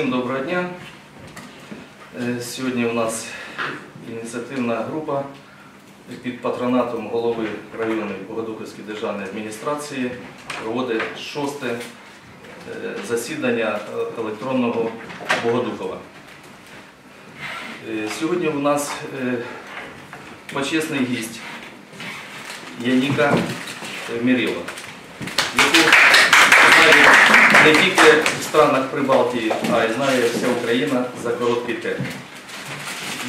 Всім доброго дня. Е, Сьогодні у нас ініціативна група під патронатом голови районної Богодухівської державної адміністрації проводить шосте е, засідання електронного Богодухова. Е, Сьогодні у нас почесний гість Яніка яку знають не тільки в странах Прибалтії, а й знає вся Україна за короткий термін.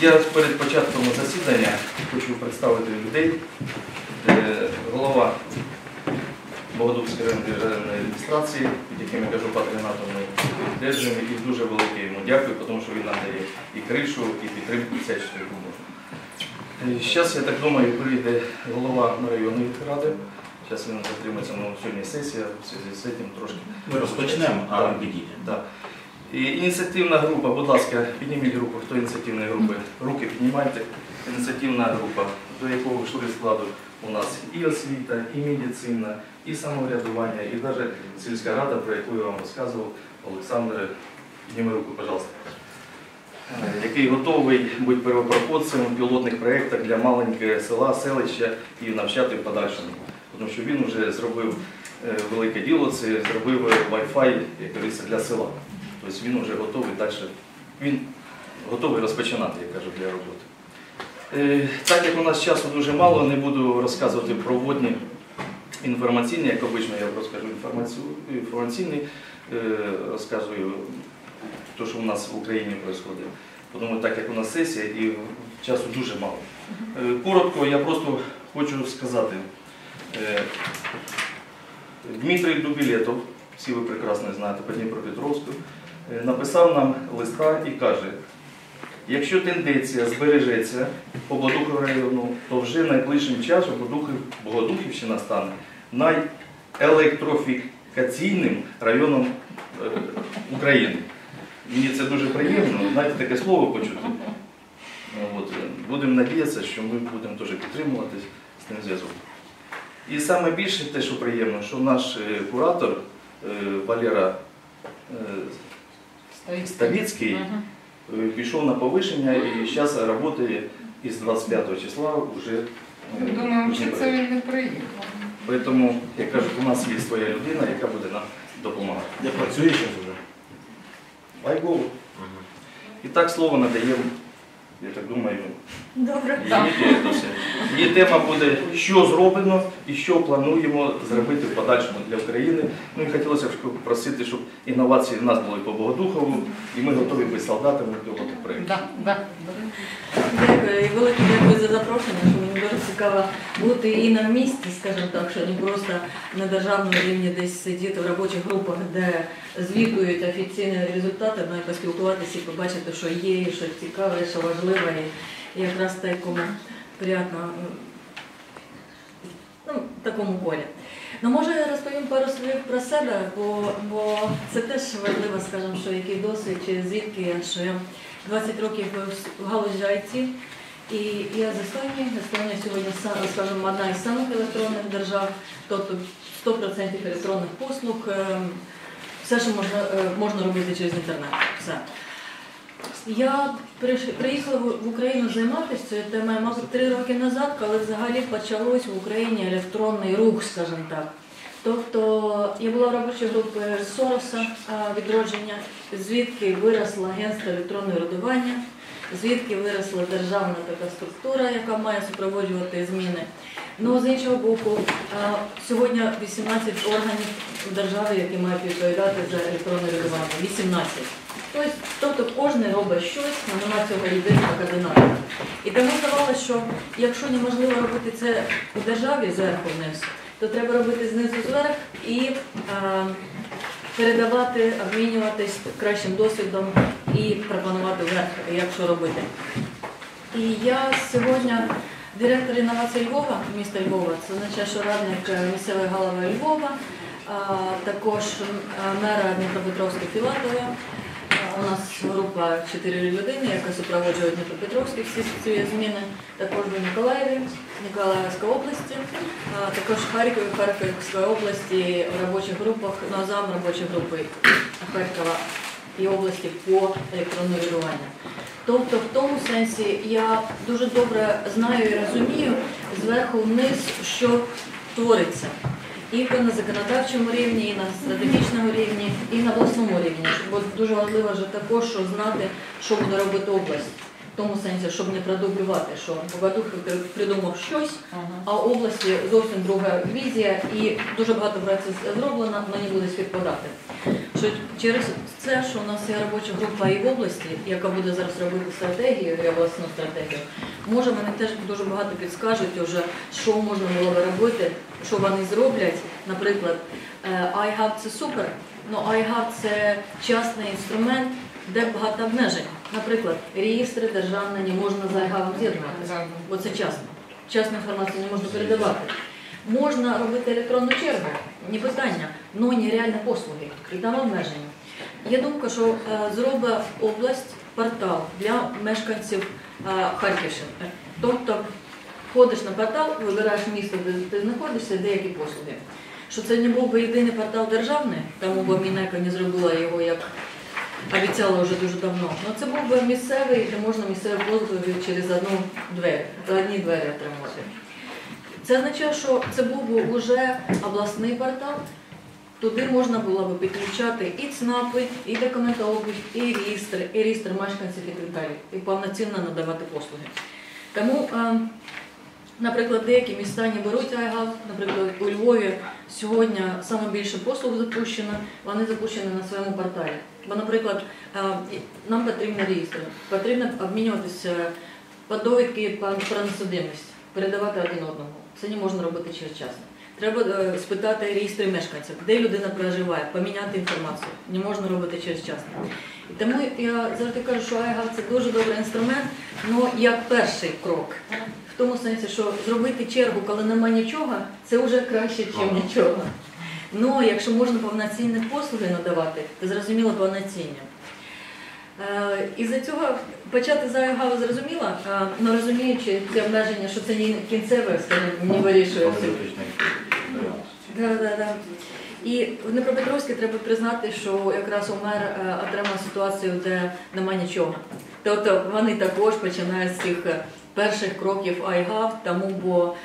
Я перед початком засідання хочу представити людей. Е, Голова Богодухської районної адміністрації, яким я кажу патронатом ми держимо, і дуже велике йому дякую, тому що він нам дає і кришу, і підтримку яку можна. Зараз, я так думаю, прийде голова районної ради. Зараз він затримається, ну, сьогодні сесія, в зв'язку з цим трошки. Ми розпочнемо, а ви. І ініціативна група, будь ласка, підніміть руку, хто ініціативної групи. Руки піднімайте. Ініціативна група, до якого вийшли складу у нас і освіта, і медицина, і самоврядування, і навіть сільська рада, про яку я вам розказував, Олександр, підніми руку, пожалуйста. Е, Який готовий бути первопроходцем у пілотних проєктах для маленького села, селища і навчати в подальшому. Тому що він вже зробив е, велике діло, це зробив Wi-Fi, як говориться, для села. Тобто він вже готовий далі. Він готовий розпочинати, я кажу, для роботи. Е, Так як у нас часу дуже мало, не буду розказувати про водні інформаційні, як обично я розкажу інформаційний, е, розказую те, що у нас в Україні відбувається. Тому так як у нас сесія і часу дуже мало. Е, Коротко, я просто хочу сказати. Е, Дмитрий Дубілетов, всі ви прекрасно знаєте по Дніпропетровську, е, написав нам листа і каже, якщо тенденція збережеться по Богодухову району, то вже найближчим часом Богодухівщина стане найелектрофікаційним районом е, України. Мені це дуже приємно, знаєте, таке слово почути. Будемо надіятися, що ми будемо теж підтримуватись з тим зв'язком. І саме більше те, що приємно, що наш е, куратор е, Валера е, Ставіцький пішов на повишення і зараз працює із 25 числа вже. в що це він не приїхав. Тому, як кажуть, у нас є своя людина, яка буде нам допомагати. Де працює зараз вже? Лайгово. І так слово надаємо, я так думаю, Добре. діяльності. Тема буде, що зроблено і що плануємо зробити в подальшому для України. Ну і хотілося б просити, щоб інновації в нас були по Богодухову, і ми готові бути солдатами пілотних проєктах. Да, да. Дякую. І велике дякую за запрошення, що мені дуже цікаво бути і на місці, скажімо так, що не просто на державному рівні десь сидіти в робочих групах, де звітують офіційні результати, ну і поспілкуватися і побачити, що є, і що цікаве, і що важливе, і якраз в такому приємно, ну, такому полі. Ну, може, я розповім пару слів про себе, бо, бо це теж важливо, скажімо, що який досвід, чи звідки я, що я 20 років в галузі IT, і я з Естонії. Естонія сьогодні, скажімо, одна із самих електронних держав, тобто 100% електронних послуг, ем, все, що можна, е, можна робити через інтернет. Все. Я приїхала в Україну займатися цією темою, мабуть, три роки назад, коли взагалі почалось в Україні електронний рух, скажімо так. Тобто я була в робочій групі Сороса відродження, звідки виросло агентство електронного радування, звідки виросла державна така структура, яка має супроводжувати зміни. Ну, з іншого боку, сьогодні 18 органів в державі, які мають відповідати за електронне рядування. 18. Тобто, тобто кожен робить щось, але немає цього єдиного координатора. І тому здавалося, що якщо неможливо робити це у державі зверху вниз, то треба робити знизу зверх і е, передавати, обмінюватись кращим досвідом і пропонувати вверх, як що робити. І я сьогодні директор інновацій Львова, міста Львова, це означає, що радник місцевої голови Львова, а також е, мера Дніпропетровська Філатова. У нас група 4 людини, яка супроводжує Дніпропетровські всі ці зміни. Також в Миколаєві, Миколаївській області, також Харкові, Харківської області в робочих групах, на зам робочої групи Харкова і області по електронному. Тобто, в тому сенсі я дуже добре знаю і розумію зверху вниз, що твориться. І на законодавчому рівні, і на стратегічному рівні, і на обласному рівні. Бо дуже важливо вже також знати, що буде робити область. В тому сенсі, щоб не продублювати, що Богодух придумав щось, а в області зовсім друга візія, і дуже багато праці зроблено, але не буде співпадати. Що через це, що у нас є робоча група і в області, яка буде зараз робити стратегію і обласну стратегію, може вони теж дуже багато підскажуть уже, що можна було би робити, що вони зроблять. Наприклад, е, iHub це супер, але iHub це частний інструмент, де багато обмежень. Наприклад, реєстри державні не можна з iHub з'єднувати, бо це частно. Частну інформацію не можна передавати. Можна робити електронну чергу, не питання, але нереальні послуги. І там обмеження. Є думка, що е, зробить область портал для мешканців е, Харківщини. Тобто ходиш на портал, вибираєш місто, де ти знаходишся, деякі послуги. Що це не був би єдиний портал державний, тому бо Мінека не зробила його як обіцяла вже дуже давно. Ну це був би місцевий, де можна місцеві послуги через одну двері, одні двері отримувати. Це означає, що це був би вже обласний портал. Туди можна було б підключати і ЦНАПи, і документообіг, і реєстри, і реєстр мешканців і так далі, і повноцінно надавати послуги. Тому, е, наприклад, деякі міста не беруть iGov, наприклад, у Львові сьогодні саме більше послуг запущено, вони запущені на своєму порталі. Бо, наприклад, е, нам потрібен реєстр, потрібно обмінюватися по довідки про несудимість, передавати один одному. Це не можна робити через час. Треба е, спитати реєстри мешканців, де людина проживає, поміняти інформацію. Не можна робити через час. Тому я завжди кажу, що iGov – це дуже добрий інструмент, але як перший крок. Тому сенсі, що зробити чергу, коли немає нічого, це вже краще, ніж нічого. Ну, якщо можна повноцінні послуги надавати, то зрозуміло повноцінні. Е, І за цього почати з iGov зрозуміло, але розуміючи ці обмеження, що це не кінцеве, не вирішує. Да, да, да. І в Дніпропетровській треба признати, що якраз УМЕР е, отримав ситуацію, де нема нічого. Тобто вони також починають з цих е, перших кроків iGov, тому бо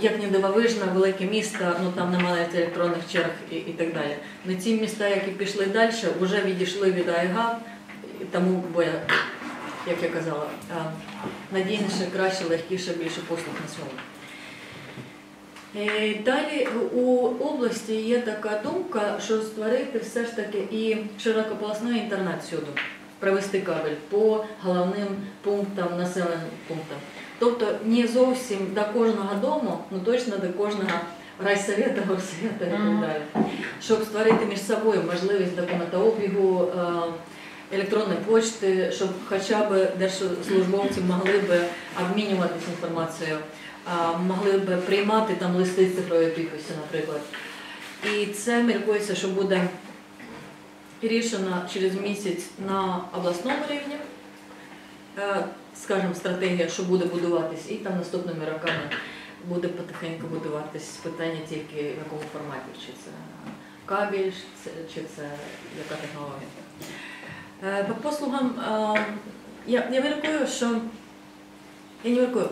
як не дивовижно, велике місто, ну там немає електронних черг і, і так далі. Ну ці міста, які пішли далі, вже відійшли від і тому, бо я, як я казала, надійніше, краще, легкіше, більше послуг на сьогодні. Е, Далі у області є така думка, що створити все ж таки і широкополосний інтернет всюди, провести кабель по головним пунктам, населеним пунктам. Тобто не зовсім до кожного дому, ну точно до кожного райсовета, горсовета і так далі. Щоб створити між собою можливість документообігу, е, електронної почти, щоб хоча б держслужбовці могли б обмінюватися інформацією могли б приймати там листи цифрової підписі, наприклад. І це міркується, що буде рішено через місяць на обласному рівні, Е, скажімо, стратегія, що буде будуватись, і там наступними роками буде потихеньку будуватись питання тільки в якому форматі, чи це кабель, чи це, яка технологія. Е, По послугам е, я, я міркую, що я не міркую.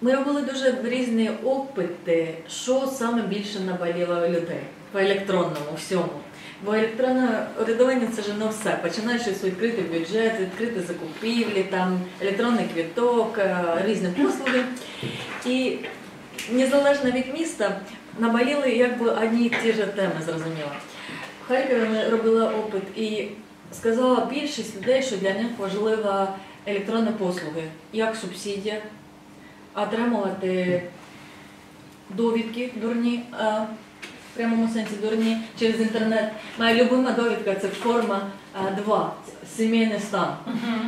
Ми робили дуже різні опити, що саме більше наболіло людей по електронному всьому. Бо електронне орядування це ж не все. Починаючи з відкритий бюджет, відкриті закупівлі, там електронний квіток, е, різні послуги. І незалежно від міста наболіли якби одні й ті ж теми, зрозуміло. В Харкові ми робили опит і сказала більшість людей, що для них важлива електронні послуги, як субсидія, отримувати довідки дурні, прямому сенсі дурні через інтернет. Моя любима довідка це форма 2, сімейний стан.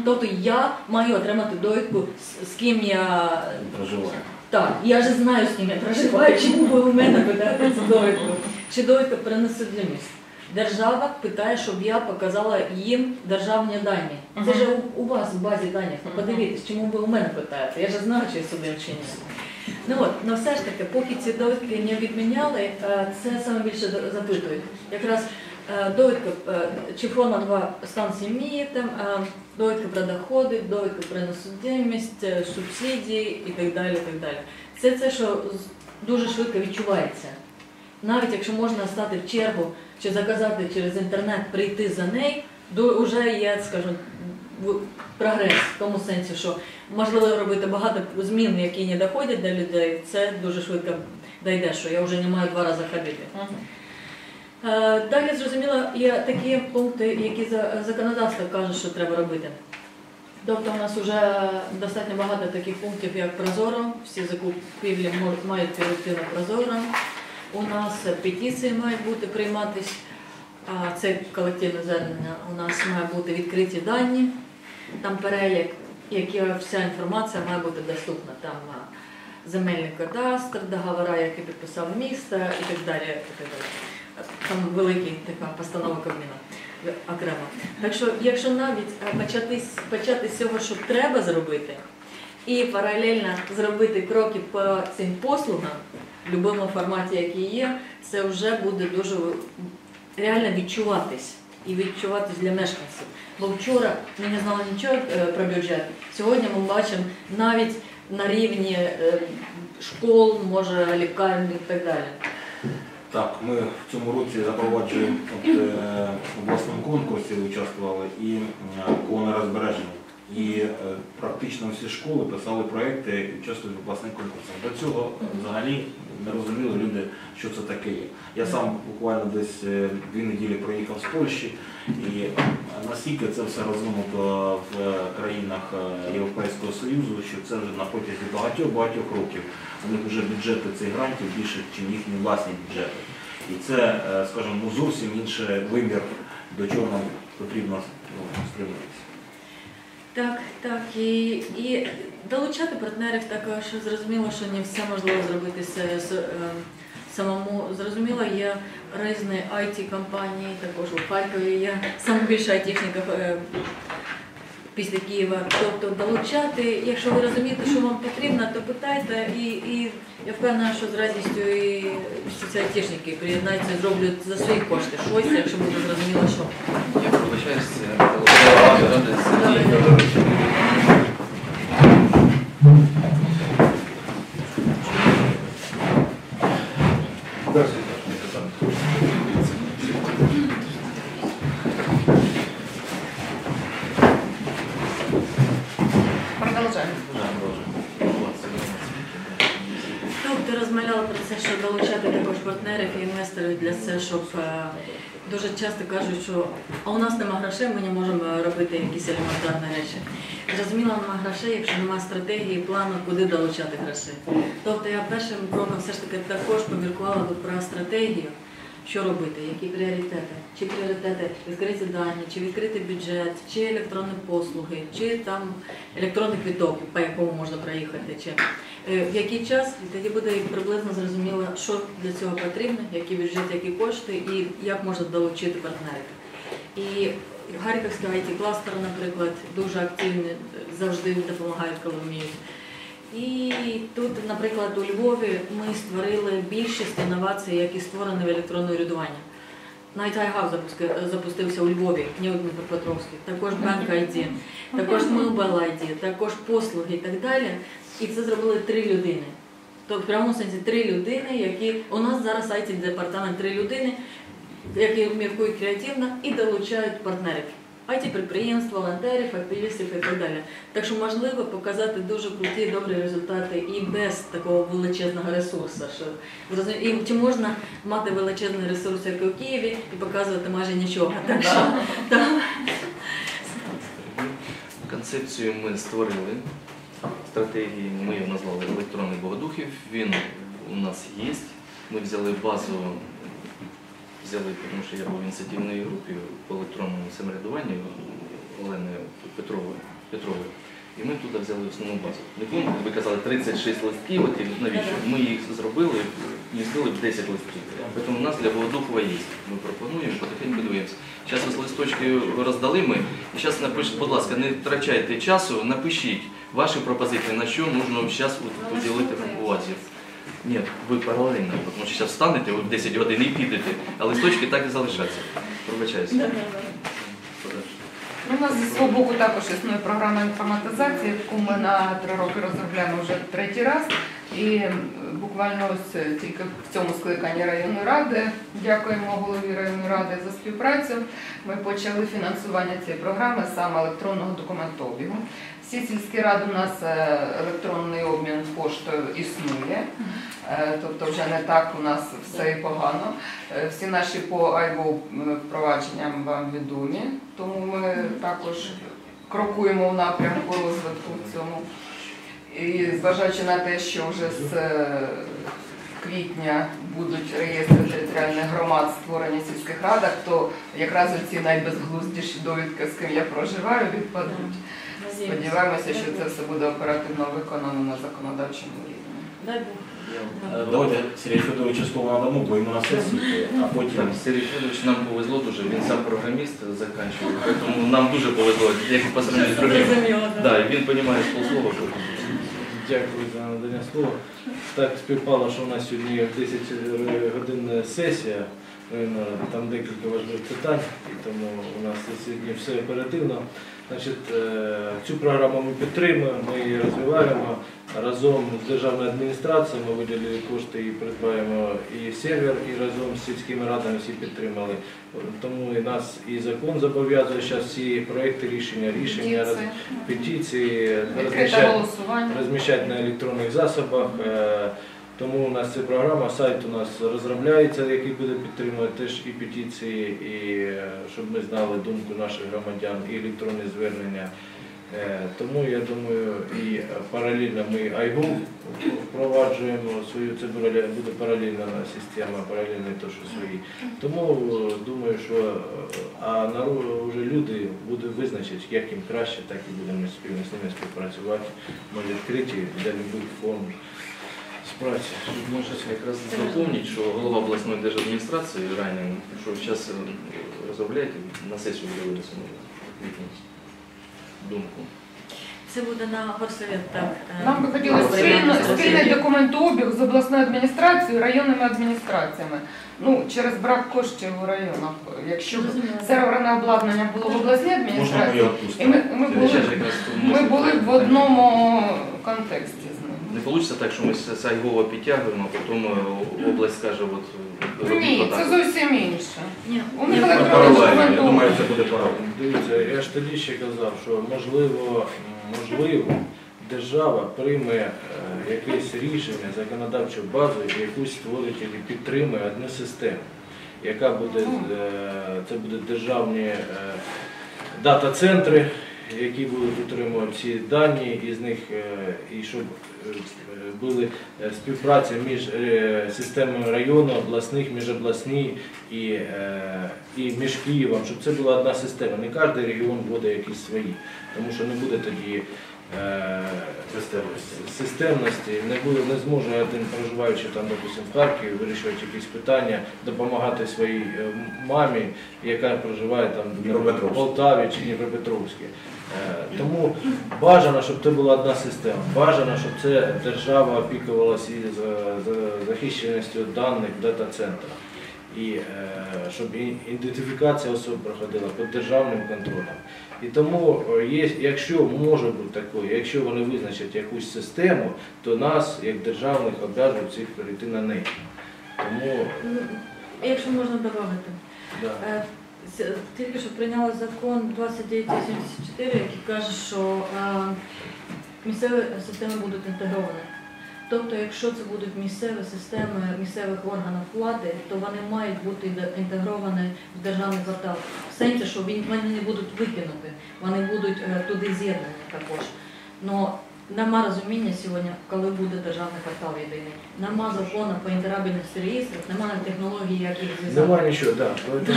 Тобто я маю отримати довідку, з, з ким я Проживаю. так, я ж знаю, з ким я проживаю, чому ви у мене питаєте цю довідку. Чи довідка про несудимість? Держава питає, щоб я показала їм державні дані. Це ж у, у вас в базі даних. Ну подивіться, чому ви у мене питаєте? Я ж знаю, чи я судим чи ні. Ну от, ну все ж таки, поки ці довідки не відміняли, е, це саме більше запитують. Якраз Е, Довідка е, два станції МІ, там, е, довідка про доходи, довідка про несудимість, субсидії і так далі. Так далі. Це те, що дуже швидко відчувається. Навіть якщо можна стати в чергу чи заказати через інтернет, прийти за нею, вже є, скажімо, прогрес в тому сенсі, що можливо робити багато змін, які не доходять до людей, це дуже швидко дійде, що я вже не маю два рази ходити. Е, Далі зрозуміло, є такі пункти, які за- законодавство каже, що треба робити. Тобто у нас вже достатньо багато таких пунктів, як Прозоро, всі закупівлі мають перейти на Прозоро. У нас петиції мають бути прийматись, а це колективне звернення. У нас має бути відкриті дані, там перелік, які вся інформація має бути доступна. Там земельний кадастр, договори, які підписав місто і так далі. Там велика така постанова Кабміна окремо. Так що, якщо навіть е, почати, почати з цього, що треба зробити, і паралельно зробити кроки по цим послугам в будь-якому форматі, який є, це вже буде дуже реально відчуватись і відчуватись для мешканців. Бо вчора ми не знали нічого е, про бюджет. Сьогодні ми бачимо навіть на рівні е, школ, може лікарень і так далі. Так, ми в цьому році запроваджуємо от, е, в обласному конкурсі участвували і коло по нерозбереженню. І е, практично всі школи писали проекти і участвують в обласних конкурсах. До цього взагалі не розуміли люди, що це таке є. Я сам буквально десь е, дві неділі проїхав з Польщі, і наскільки це все розвинуто в країнах е, Європейського Союзу, що це вже на протязі багатьох-багатьох років. У них вже бюджети цих грантів більше, ніж їхні власні бюджети. І це, скажімо, ну, зовсім інший вимір, до чого нам потрібно ну, стремитися. Так, так. І, і долучати партнерів також зрозуміло, що не все можливо зробити с- с- е, самому. Зрозуміло, є різні it компанії також у Харкові є саме більше айтішників е, після Києва. Тобто долучати, якщо ви розумієте, що вам потрібно, то питайте і, і я впевнена, що з радістю і всі приєднаються, зроблять за свої кошти щось, якщо буде зрозуміло, що. Я вибачаюсь, це голова ради Федорович. Продолжаем. Ну, ти розмовляла про це, що долучати також партнерів і інвесторів для цього, щоб е, дуже часто кажуть, що а у нас нема грошей, ми не можемо робити якісь елементарні речі. Зрозуміло, нема грошей, якщо немає стратегії, плану, куди долучати грошей. Тобто я першим кроком все ж таки також поміркувала про стратегію, що робити, які пріоритети, чи пріоритети відкриті дані, чи відкритий бюджет, чи електронні послуги, чи там електронний квіток, по якому можна проїхати. Чи Е, в який час, і тоді буде приблизно зрозуміло, що для цього потрібно, який бюджет, які кошти і як можна долучити партнерів. І Харківський it кластер, наприклад, дуже активні, завжди допомагають, коли вміють. І тут, наприклад, у Львові ми створили більшість інновацій, які створені в електронне урядування. Навіть запуски- запустився у Львові, не у Дніпропетровській, також Bank ID, також Mobile ID, також послуги і так далі. І це зробили три людини. Тобто в прямому сенсі три людини, які у нас зараз it департамент три людини, які міркують креативно і долучають партнерів. It підприємств, волонтерів, активістів і так далі. Так що можливо показати дуже круті, добрі результати і без такого величезного ресурсу. Що і чи можна мати величезний ресурс, як і у Києві, і показувати майже нічого. Так що там Концепцію ми створили. Стратегії ми його назвали електронний Богодухів. Він у нас є. Ми взяли базу, взяли, тому що я був в ініціативній групі по електронному самоврядуванню Олени Петрової. І ми туди взяли основну базу. Не помните, ви казали 36 листків, от навіщо? Ми їх зробили, вмістили в 10 листків. Тому у нас для Богодухова є. Ми пропонуємо, потихеньку дивимося. Зараз ось листочки роздали ми. І зараз напишіть, будь ласка, не втрачайте часу, напишіть ваші пропозиції, на що потрібно зараз поділити увазі. Ні, ви паралельно, тому що зараз встанете о 10 годин і підете, а листочки так і залишаться. Пробачаюся. Ну, У нас зі свого боку також існує програма інформатизації, яку ми на три роки розробляємо вже третій раз. І буквально ось е, тільки в цьому скликанні районної ради, дякуємо голові районної ради за співпрацю. Ми почали фінансування цієї програми саме електронного документообігу. Всі сільські ради у нас е, електронний обмін поштою існує, Е, тобто вже не так у нас все і погано. Е, Всі наші по iGo впровадженням вам відомі, тому ми також крокуємо в напрямку розвитку в цьому. І зважаючи на те, що вже з квітня будуть реєстри територіальних громад створені в сільських радах, то якраз оці найбезглуздіші довідки, з ким я проживаю, відпадуть. Сподіваємося, що це все буде оперативно виконано на законодавчому рівні. Дай Бог. Е, Давайте Сергію Федоровичу слово надамо, бо йому на сесії, а потім Сергій Федорович нам повезло дуже, він сам програміст закінчив, тому нам дуже повезло, як і по сравнению з. Зрозуміло, Да, він розуміє з полслова. Дякую за надання слова. Так співпало, що у нас сьогодні 10 годин сесія. Там декілька важливих питань, і тому у нас сьогодні все оперативно. Значить, е, цю програму ми підтримуємо, ми її розвиваємо. Разом з державною адміністрацією ми виділили кошти і придбаємо і сервер, і разом з сільськими радами всі підтримали. Тому і нас і закон зобов'язує зараз всі проекти рішення, рішення, роз- Петиції, розміщати розміщати на електронних засобах. Тому у нас ця програма, сайт у нас розробляється, який буде підтримувати теж і петиції, і е, щоб ми знали думку наших громадян, і електронні звернення. Е, Тому я думаю, і паралельно ми IGO впроваджуємо свою, це буде паралельна система, паралельно то, що свої. Тому думаю, що е, а народ вже люди будуть визначити, як їм краще, так і будемо спільно з ними співпрацювати. Ми відкриті для будь-яких форм співпраці. Може якраз доповнити, що голова обласної держадміністрації Ранін, що зараз розробляєте, на сесію в думку. Це буде на горсовет, так. е, Нам би хотілося спільно, спільний документообіг з обласною адміністрацією, районними адміністраціями. Ну, через брак коштів у районах. Якщо б серверне обладнання було в обласній адміністрації, і ми, ми, були, ми були в одному контексті. Не вийде так, що ми з Айгова підтягуємо, а потім е, область скаже, от робіть Ні, отак. це зовсім інше. Ні, У ні, паралельно, я думаю, це буде паралельно. Дивіться, я ж тоді ще казав, що можливо, можливо, держава прийме е, якесь рішення, законодавчу базу, і якусь створить і підтримує одну систему, яка буде, е, це будуть державні е, дата-центри, які будуть отримувати ці дані, і з них е, і щоб е, були е, співпраця між системами району, обласних, міжобласні і, і між Києвом, щоб це була одна система. Не кожен регіон буде якісь свої, тому що не буде тоді. Е, Системності. Системності не буде, не зможе один проживаючи там, допустим, в Харкові, вирішувати якісь питання, допомагати своїй е, мамі, яка проживає там в Полтаві чи Дніпропетровській. Е, Тому бажано, щоб це була одна система. Бажано, щоб це держава опікувалася і за, за захищеністю даних дата-центрах. І е, щоб ідентифікація особ проходила під державним контролем. І тому, е, є, якщо може бути таке, якщо вони визначать якусь систему, то нас, як державних, обов'язують всіх перейти на неї. Тому Ну, Якщо можна додати. да. Е, Тільки що прийняли закон 2984, який каже, що е, місцеві системи будуть інтегровані. Тобто, якщо це будуть місцеві системи місцевих органів влади, то вони мають бути інтегровані в державний квартал. В сенсі, що вони не будуть викинути, вони будуть е, туди з'єднані також. Но нема розуміння сьогодні, коли буде державний квартал єдиний. Нема закону по інтерабельності реєстрів, немає технології, як їх зв'язати. Нема нічого, так. Да.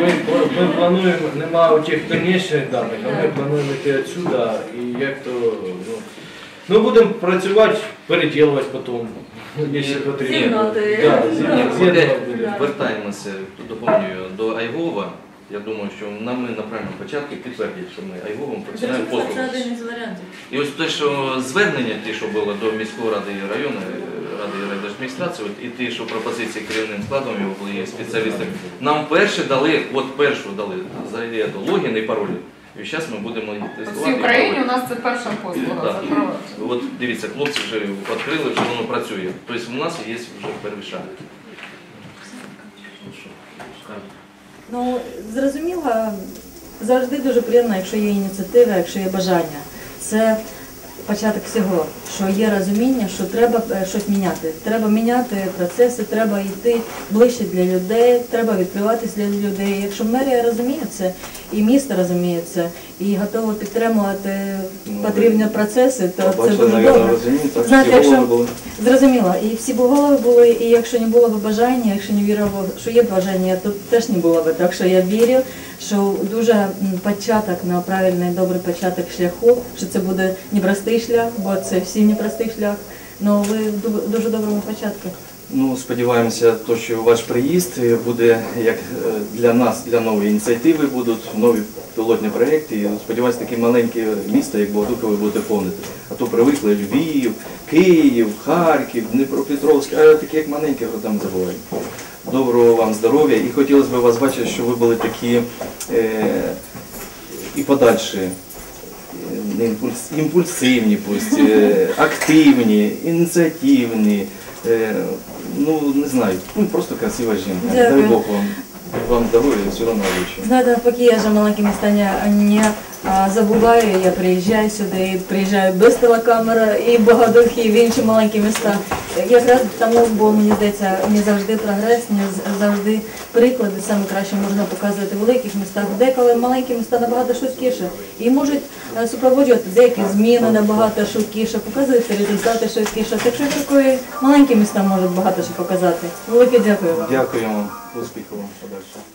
Ми, ми плануємо, нема тих конечних даних, а ми плануємо йти відсюди і як то. Ну, ну будемо працювати, переділувати потім, якщо потрібно. З'єднати. Да. Вертаємося, тут доповнюю, до Айгова. Я думаю, що нам ми на правильному початку підтвердять, що ми Айговом починаємо Зрозуміло, Це один із варіантів. І ось те, що звернення, ті, що було до міської ради і районної ради і райдержадміністрації, от і ті, що пропозиції керівним складом його були є спеціалісти, нам перші дали, от першу дали за логін і паролі. І зараз ми будемо їх тестувати. всій Україні у нас це перша послуга запроваджена. От дивіться, хлопці вже відкрили, вже воно працює. Тобто у нас є вже перший. Ну, зрозуміло, завжди дуже приємно, якщо є ініціатива, якщо є бажання. Це початок всього, що є розуміння, що треба е, щось міняти. Треба міняти процеси, треба йти ближче для людей, треба відкриватись для людей. Якщо мерія розуміє це, і місто розуміє це, і готово підтримувати потрібні процеси, то це дуже добре. так, Знаєте, всі якщо- голови були. Зрозуміло, і всі голови були, і якщо не було б бажання, якщо не вірив, що є бажання, то теж не було б. Так що я вірю, що дуже початок на правильний добрий початок шляху, що це буде непростий шлях, бо це всі непростий шлях. Ну ви в дуже доброму початку. Ну, сподіваємося, то, що ваш приїзд буде як е, для нас, для нової ініціативи будуть нові пілотні проєкти. Сподіваюся, такі маленькі міста, як Богодухове, ви будете повнити. А то привикли Львів, Київ, Харків, Дніпропетровськ, а такі як маленькі, там забуваємо. Доброго вам здоров'я і хотілося б вас бачити, що ви були такі е, і подальші. е, не імпульс- імпульсивні, пусть, е, активні, ініціативні. е, Ну, не знаю, ну просто красива жінка. Дай Бог вам, вам здоров'я, всього найкращого. Знаєте, навпаки, я вже маленькі міста не, не а, забуваю. Я приїжджаю сюди, і приїжджаю без телекамери і багатохи в інші маленькі міста. Якраз тому, бо мені здається, не завжди прогрес, не завжди приклади саме краще можна показувати в великих містах. Деколи маленькі міста набагато швидкіше і можуть е, супроводжувати деякі зміни набагато швидкіше, показувати результати швидкіше. Так що такої маленькі міста можуть багато що показати. Велике дякую вам. Дякуємо, успіху вам подальше.